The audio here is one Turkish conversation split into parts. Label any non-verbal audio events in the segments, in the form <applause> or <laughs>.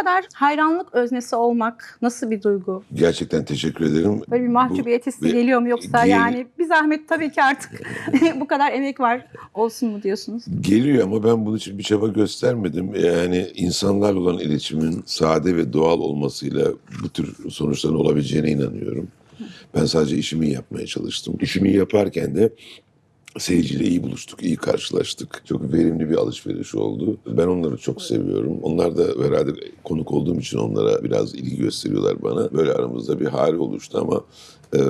kadar hayranlık öznesi olmak nasıl bir duygu? Gerçekten teşekkür ederim. Böyle bir mahcubiyet hissi ve- geliyor mu yoksa Gel- yani bir zahmet tabii ki artık <laughs> bu kadar emek var olsun mu diyorsunuz? Geliyor ama ben bunun için bir çaba göstermedim. Yani insanlarla olan iletişimin sade ve doğal olmasıyla bu tür sonuçların olabileceğine inanıyorum. Ben sadece işimi yapmaya çalıştım. İşimi yaparken de seyirciyle iyi buluştuk, iyi karşılaştık. Çok verimli bir alışveriş oldu. Ben onları çok seviyorum. Onlar da herhalde konuk olduğum için onlara biraz ilgi gösteriyorlar bana. Böyle aramızda bir hali oluştu ama e,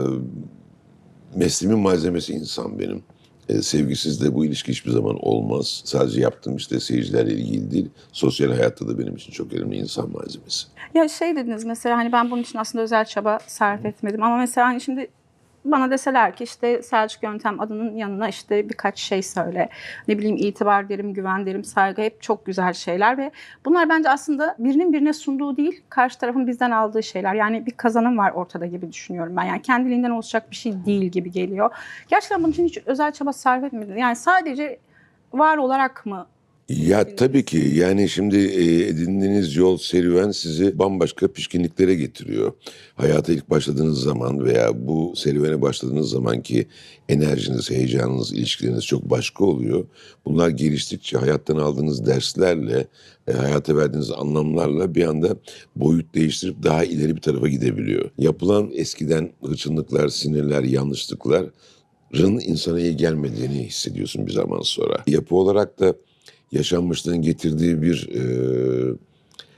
mesleğimin malzemesi insan benim. E, sevgisiz de bu ilişki hiçbir zaman olmaz. Sadece yaptığım işte seyircilerle ilgili değil, sosyal hayatta da benim için çok önemli insan malzemesi. Ya şey dediniz mesela hani ben bunun için aslında özel çaba sarf etmedim ama mesela hani şimdi bana deseler ki işte Selçuk Yöntem adının yanına işte birkaç şey söyle. Ne bileyim itibar derim, güven derim, saygı hep çok güzel şeyler ve bunlar bence aslında birinin birine sunduğu değil, karşı tarafın bizden aldığı şeyler. Yani bir kazanım var ortada gibi düşünüyorum ben. Yani kendiliğinden olacak bir şey değil gibi geliyor. Gerçekten bunun için hiç özel çaba sarf etmedim. Yani sadece var olarak mı Ya tabii ki yani şimdi e, edindiğiniz yol serüven sizi bambaşka pişkinliklere getiriyor. Hayata ilk başladığınız zaman veya bu serüvene başladığınız zamanki enerjiniz, heyecanınız, ilişkileriniz çok başka oluyor. Bunlar geliştikçe hayattan aldığınız derslerle, e, hayata verdiğiniz anlamlarla bir anda boyut değiştirip daha ileri bir tarafa gidebiliyor. Yapılan eskiden hırçınlıklar, sinirler, yanlışlıkların insana iyi gelmediğini hissediyorsun bir zaman sonra. Yapı olarak da yaşanmışlığın getirdiği bir e,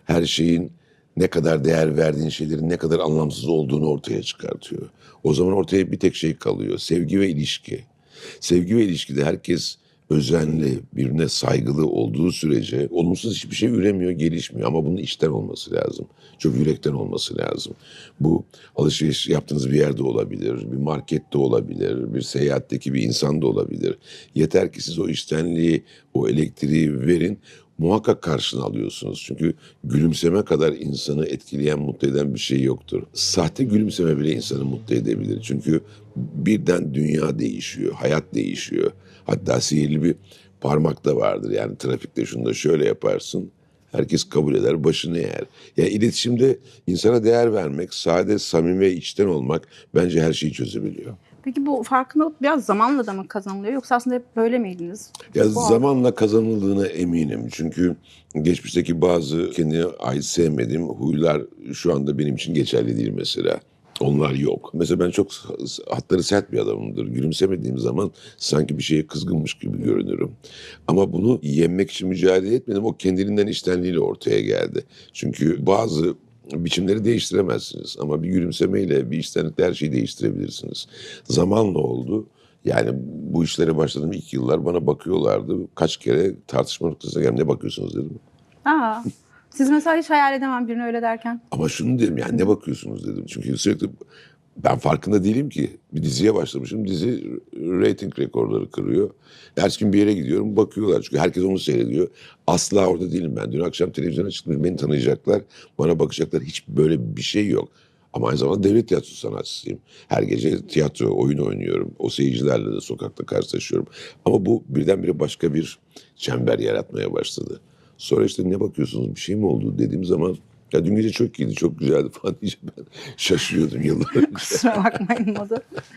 her şeyin ne kadar değer verdiğin şeylerin ne kadar anlamsız olduğunu ortaya çıkartıyor. O zaman ortaya bir tek şey kalıyor. Sevgi ve ilişki. Sevgi ve ilişkide herkes özenli, birbirine saygılı olduğu sürece olumsuz hiçbir şey üremiyor, gelişmiyor. Ama bunun içten olması lazım. Çok yürekten olması lazım. Bu alışveriş yaptığınız bir yerde olabilir, bir markette olabilir, bir seyahatteki bir insan da olabilir. Yeter ki siz o içtenliği, o elektriği verin, muhakkak karşına alıyorsunuz. Çünkü gülümseme kadar insanı etkileyen, mutlu eden bir şey yoktur. Sahte gülümseme bile insanı mutlu edebilir. Çünkü birden dünya değişiyor, hayat değişiyor. Hatta sihirli bir parmak da vardır. Yani trafikte şunu da şöyle yaparsın. Herkes kabul eder, başını eğer. Yani iletişimde insana değer vermek, sade, samimi ve içten olmak bence her şeyi çözebiliyor. Peki bu farkındalık biraz zamanla da mı kazanılıyor yoksa aslında hep böyle miydiniz? Ya Bu zamanla kazanıldığına eminim. Çünkü geçmişteki bazı kendine ait sevmediğim huylar şu anda benim için geçerli değil mesela. Onlar yok. Mesela ben çok hatları sert bir adamımdır. Gülümsemediğim zaman sanki bir şeye kızgınmış gibi görünürüm. Ama bunu yenmek için mücadele etmedim. O kendiliğinden içtenliğiyle ortaya geldi. Çünkü bazı biçimleri değiştiremezsiniz. Ama bir gülümsemeyle, bir içtenlikle her şeyi değiştirebilirsiniz. Zamanla oldu. Yani bu işlere başladığım ilk yıllar bana bakıyorlardı. Kaç kere tartışma noktasına geldim. Ne bakıyorsunuz dedim. Aa, siz mesela hiç hayal edemem birini öyle derken. Ama şunu dedim yani ne bakıyorsunuz dedim. Çünkü sürekli ben farkında değilim ki. Bir diziye başlamışım. Dizi rating rekorları kırıyor. Her gün bir yere gidiyorum bakıyorlar. Çünkü herkes onu seyrediyor. Asla orada değilim ben. Dün akşam televizyona çıktım. Beni tanıyacaklar. Bana bakacaklar. Hiç böyle bir şey yok. Ama aynı zamanda devlet tiyatrosu sanatçısıyım. Her gece tiyatro, oyun oynuyorum. O seyircilerle de sokakta karşılaşıyorum. Ama bu birdenbire başka bir çember yaratmaya başladı. Sonra işte ne bakıyorsunuz bir şey mi oldu dediğim zaman ya dün gece çok iyiydi, çok güzeldi <laughs> falan diyeceğim ben. Şaşırıyordum yıllar önce. Kusura bakmayın modu.